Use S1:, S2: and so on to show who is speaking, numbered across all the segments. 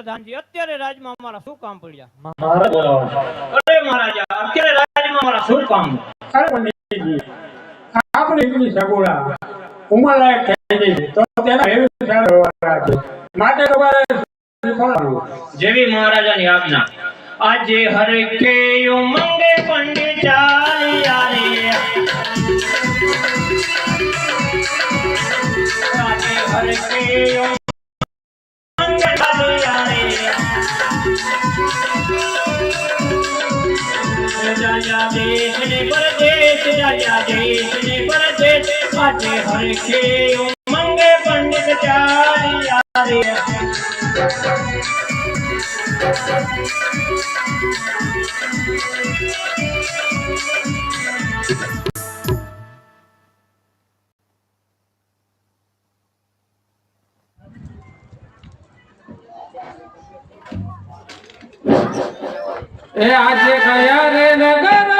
S1: પ્રધાનજી અત્યારે રાજમાં અમારા શું કામ પડ્યા?
S2: મહારાજ. બોલાવો છો.
S1: અરે મહારાજા અત્યારે રાજમાં અમારા શું કામ
S3: અરે પંડિતજી આપણે એટલી સગવડા ઉંમરલાયક થઈ ગઈ છે તો તેના એવી સારા વ્યવહાર છે માટે તમારે શીખવાડવાનું.
S1: જેવી મહારાજાની આજ્ઞા આજે હરે કે ઉમંગે પંડિત ચાલ્યા રે આજે હરે કે રાજા દેશ ને પરદેશ રાજા દેશ ને પરદેશ. આજે હરે કે ઉમંગે પંડિત ચારિયા રે
S3: એ આજે કયા રે નગર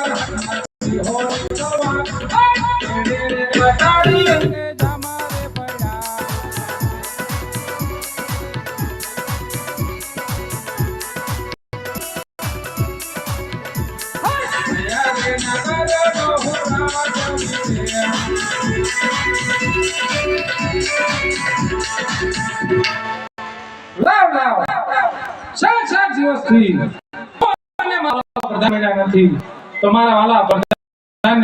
S3: મળ્યા નથી. તમારા વાલા પ્રધાન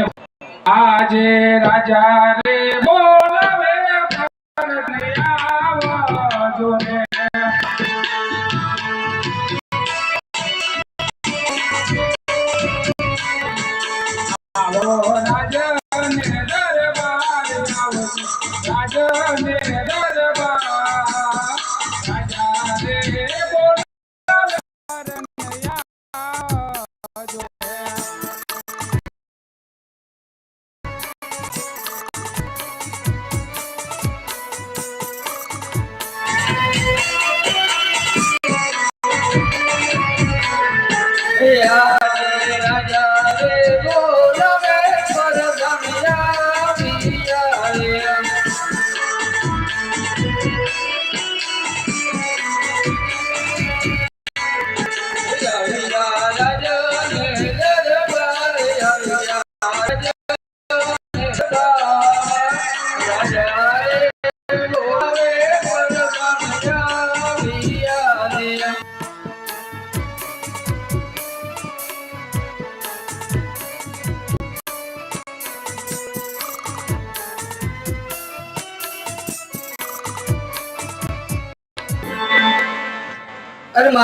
S3: આજે રાજા રે બોલાવે આવજો રે આવો રાજને દરબાર રાજા ને દરબાર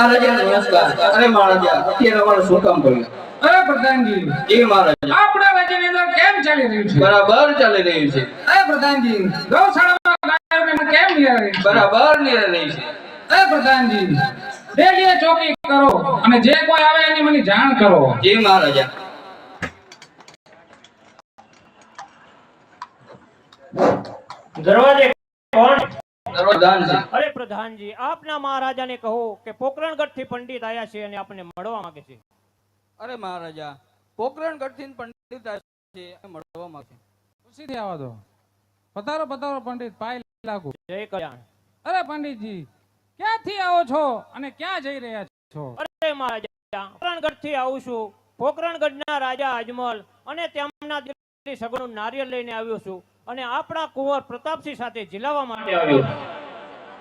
S4: અરે નમસ્કાર. અરે મહારાજા અત્યારે અમારું શું કામ પડ્યું
S3: અરે પ્રધાનજી.
S4: જી મહારાજા.
S3: આપણા રાજ્યની અંદર કેમ ચાલી રહ્યું છે?
S4: બરાબર ચાલી રહ્યું છે.
S3: અરે પ્રધાનજી ગૌશાળામાં ગાયોને કેમ નિહાળે
S4: બરાબર નિર્ણય છે.
S3: અરે પ્રધાનજી ડેલીએ ચોકી કરો અને જે કોઈ આવે એની મને જાણ કરો.
S4: જી મહારાજા.
S1: દરવાજે કોણ? અરે પ્રધાનજી આપના મહારાજાને કહો કે પોકરણગઢથી પંડિત આયા છે અને આપને મળવા માંગે છે.
S4: અરે મહારાજા પોકરણગઢથી પંડિત આવ્યા છે મળવા માંગે
S3: ખુશીથી આવો દો પધારો પધારો પંડિત પાય લાગુ.
S1: જય કલ્યાણ.
S3: અરે પંડિતજી ક્યાંથી આવો છો અને ક્યાં જઈ રહ્યા છો?
S1: અરે મહારાજા પોકરણગઢથી આવું છું. પોકરણગઢના રાજા અજમલ અને તેમના દિલ્હી સગણું નારિયેળ લઈને આવ્યો છું. અને આપણા કુંવર પ્રતાપસિંહ સાથે ઝીલાવા માટે આવ્યો.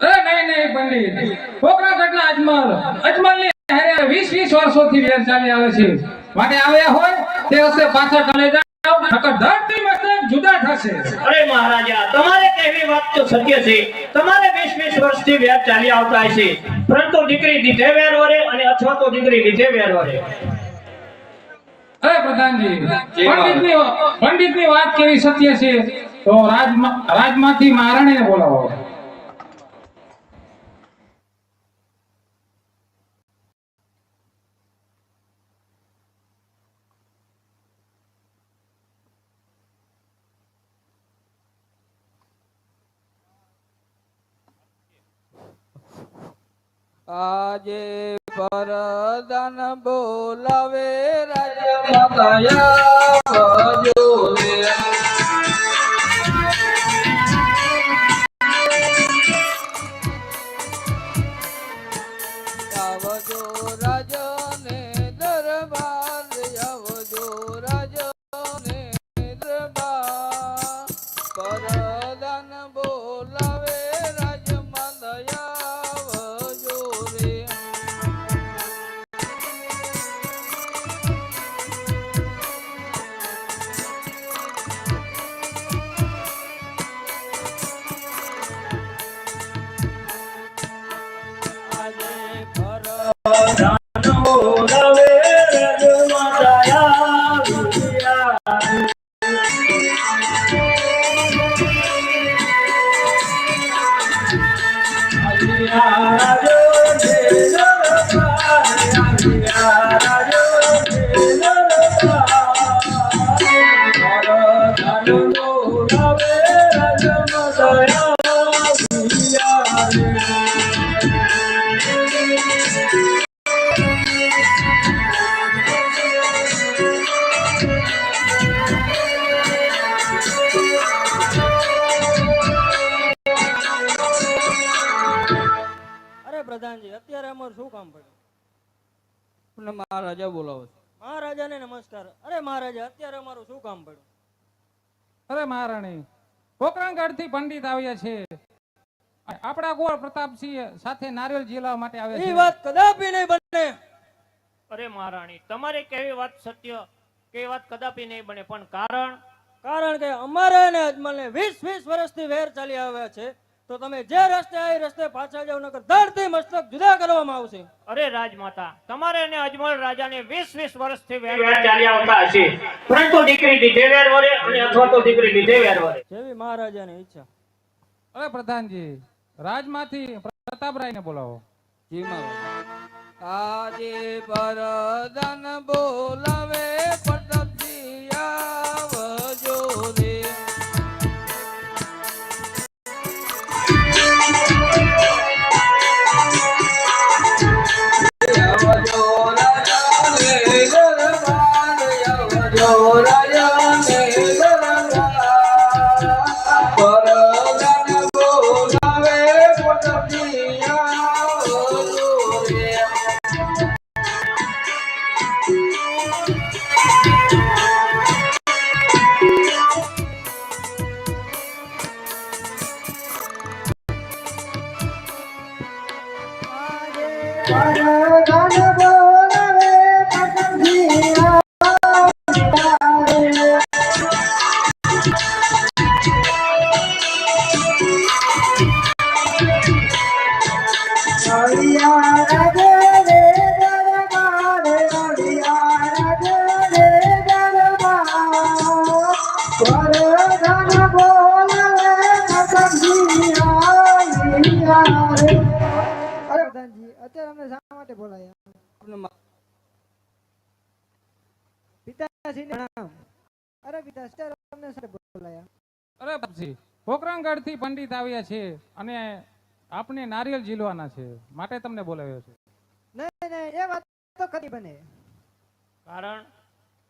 S3: અરે નહીં નહીં પંડિત. પોકરાગઢના અજમલ. અજમલની હારે વીસ વીસ વર્ષોથી વેર ચાલી આવે છે. માટે આવ્યા હોય તે રસ્તે પાછા ચાલે જાઓ નકર ધરતી મસ્તક જુદા થશે.
S1: અરે મહારાજા તમારે કહેવી વાત તો સત્ય છે. તમારે વીસ વીસ વર્ષથી વેર ચાલી આવતા છે. પરંતુ દીકરી દીધે વેર વરે અને અથવા તો દીકરી લીધે વેર વરે.
S3: અરે પ્રધાનજી પંડિતની પંડિતની વાત કેવી સત્ય છે? તો રાજમાં રાજમાંથી મહારાણીને બોલાવો.
S4: આજે પરદન બોલાવે રાજા માતા
S5: Oh.
S4: અને મહારાજા બોલાવો છો.
S5: મહારાજાને નમસ્કાર. અરે મહારાજા અત્યારે અમારું શું કામ પડ્યું?
S3: અરે મહારાણી પોકરણગઢથી પંડિત આવ્યા છે. આપણા ગોળ પ્રતાપસિંહ સાથે નારિયેલ ઝીલવા માટે આવ્યા
S5: એ વાત કદાપી નહીં બને.
S1: અરે મહારાણી તમારે કેવી વાત સત્ય કે વાત કદાપી નહીં બને પણ કારણ?
S5: કારણ કે અમારે અને અજમલને વીસ વીસ વર્ષથી વેર ચાલી આવ્યા છે. તો તમે જે રસ્તે આ રસ્તે પાછા જાવ નકર ધરતી મસ્તક જુદા કરવામાં આવશે.
S1: અરે રાજમાતા તમારે અને અજમલ રાજાને 20 20 વર્ષથી વેર ચાલ્યા ચાલી આવતા હશે. પરંતુ દીકરી દીધે વેર વરે અને અથવા તો દીકરી દીધે વેર વરે
S5: જેવી મહારાજાની ઈચ્છા.
S3: અરે પ્રધાનજી રાજમાંથી પ્રતાપરાયને બોલાવો.
S4: જી મહારાજ. આજે પરદન બોલાવે
S6: અરે પ્રધાનજી અત્યારે અમને શા માટે બોલાયા
S4: આપણે મા-
S6: પિતાશ્રીને પ્રણામ અરે પિતા અત્યારે અમને શા બોલાયા
S3: અરે પ્રતાપસિંહ પોકરણગઢથી પંડિત આવ્યા છે અને આપને નારિયેળ ઝીલવાના છે માટે તમને બોલાવ્યો છે
S6: નહીં નહીં એ વાત તો કદી બને
S1: કારણ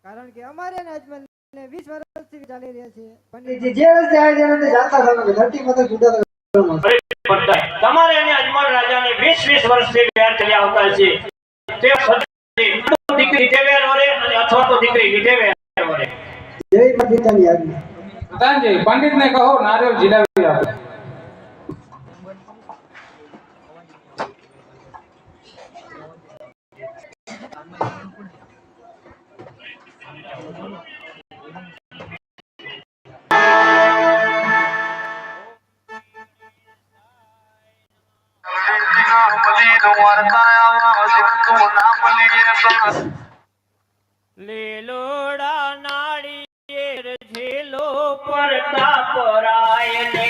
S6: કારણ કે અમારે ને અજમલ ને વીસ વર્ષથી ચાલી રહ્યા છે પંડિતજી જે રસ્તે આવી જાય જાતા ધરતી મતલબ જુદા.
S1: તમારે એને અજમલ રાજાને વીસ વીસ વર્ષથી વેર ચાલી આવતા છે. તે દીકરી દેવેર વેર અને અથવા તો દીકરી લીધે વેર
S6: જય પિતાની આજ્ઞા.
S3: પ્રધાનજી પંડિતને કહો નારિયેળ ઝીલાવી
S1: পরায়ণ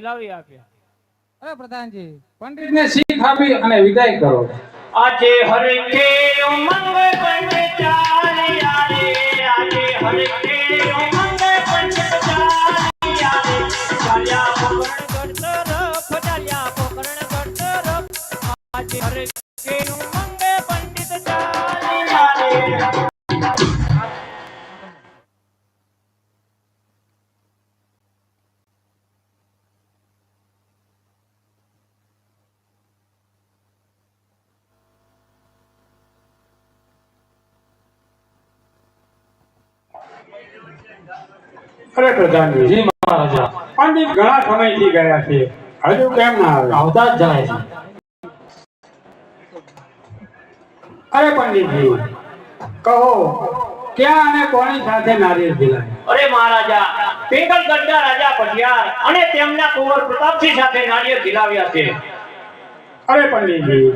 S1: નારિયેળ આપ્યા
S2: અરે પ્રધાનજી પંડિતને શીખ આપી અને વિદાય કરો.
S1: આજે હરકે ઉમંગ બને રે આજે હરકે ઉમંગ
S3: પ્રધાનજી
S2: જી મહારાજા.
S3: પંડિત ઘણા સમયથી ગયા છે. હજુ કેમ ના આવે?
S2: આવતા જ જાય છે.
S3: અરે પંડિતજી કહો ક્યાં અને કોની સાથે નારિયેળ ઝીલાય
S1: અરે મહારાજા પિંગલગઢના રાજા પટિયાર અને તેમના કુંવર પ્રતાપસિંહ સાથે નાળિયેર ઝીલાવ્યા છે.
S3: અરે પંડિતજી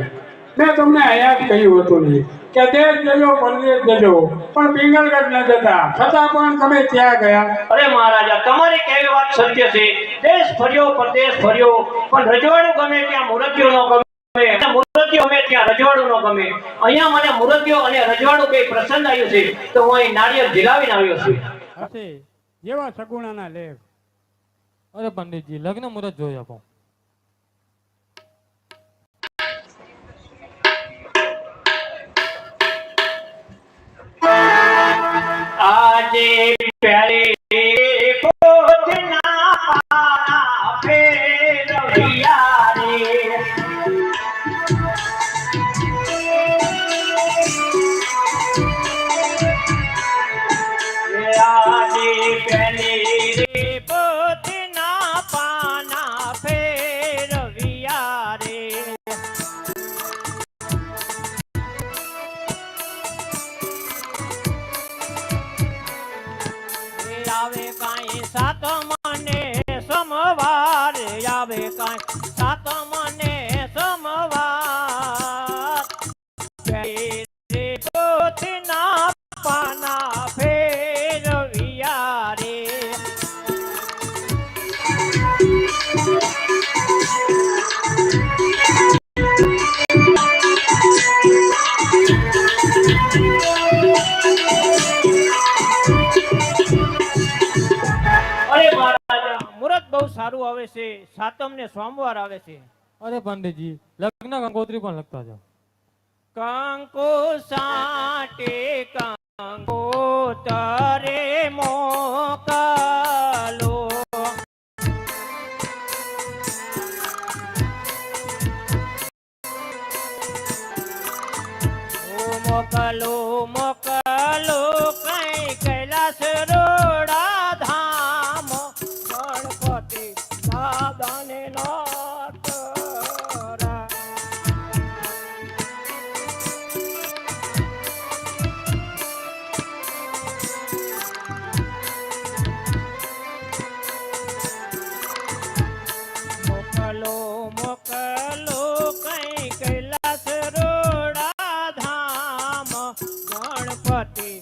S3: મેં તમને અહીંયા જ કહ્યું હતું નહીં કે દેશ જજો પરદેશ જજો. પણ પિંગલગઢ ન જતા. છતાં પણ તમે ત્યાં ગયા.
S1: અરે મહારાજા તમારી કેવી વાત સત્ય છે. દેશ ફર્યો પરદેશ ફર્યો પણ રજવાડું ગમે ત્યાં મૂર્તિઓ ન ગમે. અને મુરત્યો ત્યાં રજવાડું ન ગમે. અહીંયા મને મૂર્તિઓ અને રજવાડું બે પ્રસન્ન આવ્યું છે. તો હું અહીં નાળિયેર ઝીલાવીને આવ્યો છું.
S3: જેવા સગુણાના લેખ.
S7: અરે પંડિતજી લગ્ન મુહૂર્ત જોઈ આપો.
S1: આજે બહુ આવે છે સાતમ ને સોમવાર આવે છે.
S7: અરે પંડિતજી લગ્ન કંકોત્રી પણ લખતા જાઓ.
S1: કંકુ સાટે કંકોતરે મોકલો. ઓ મોકલો મોકલો party.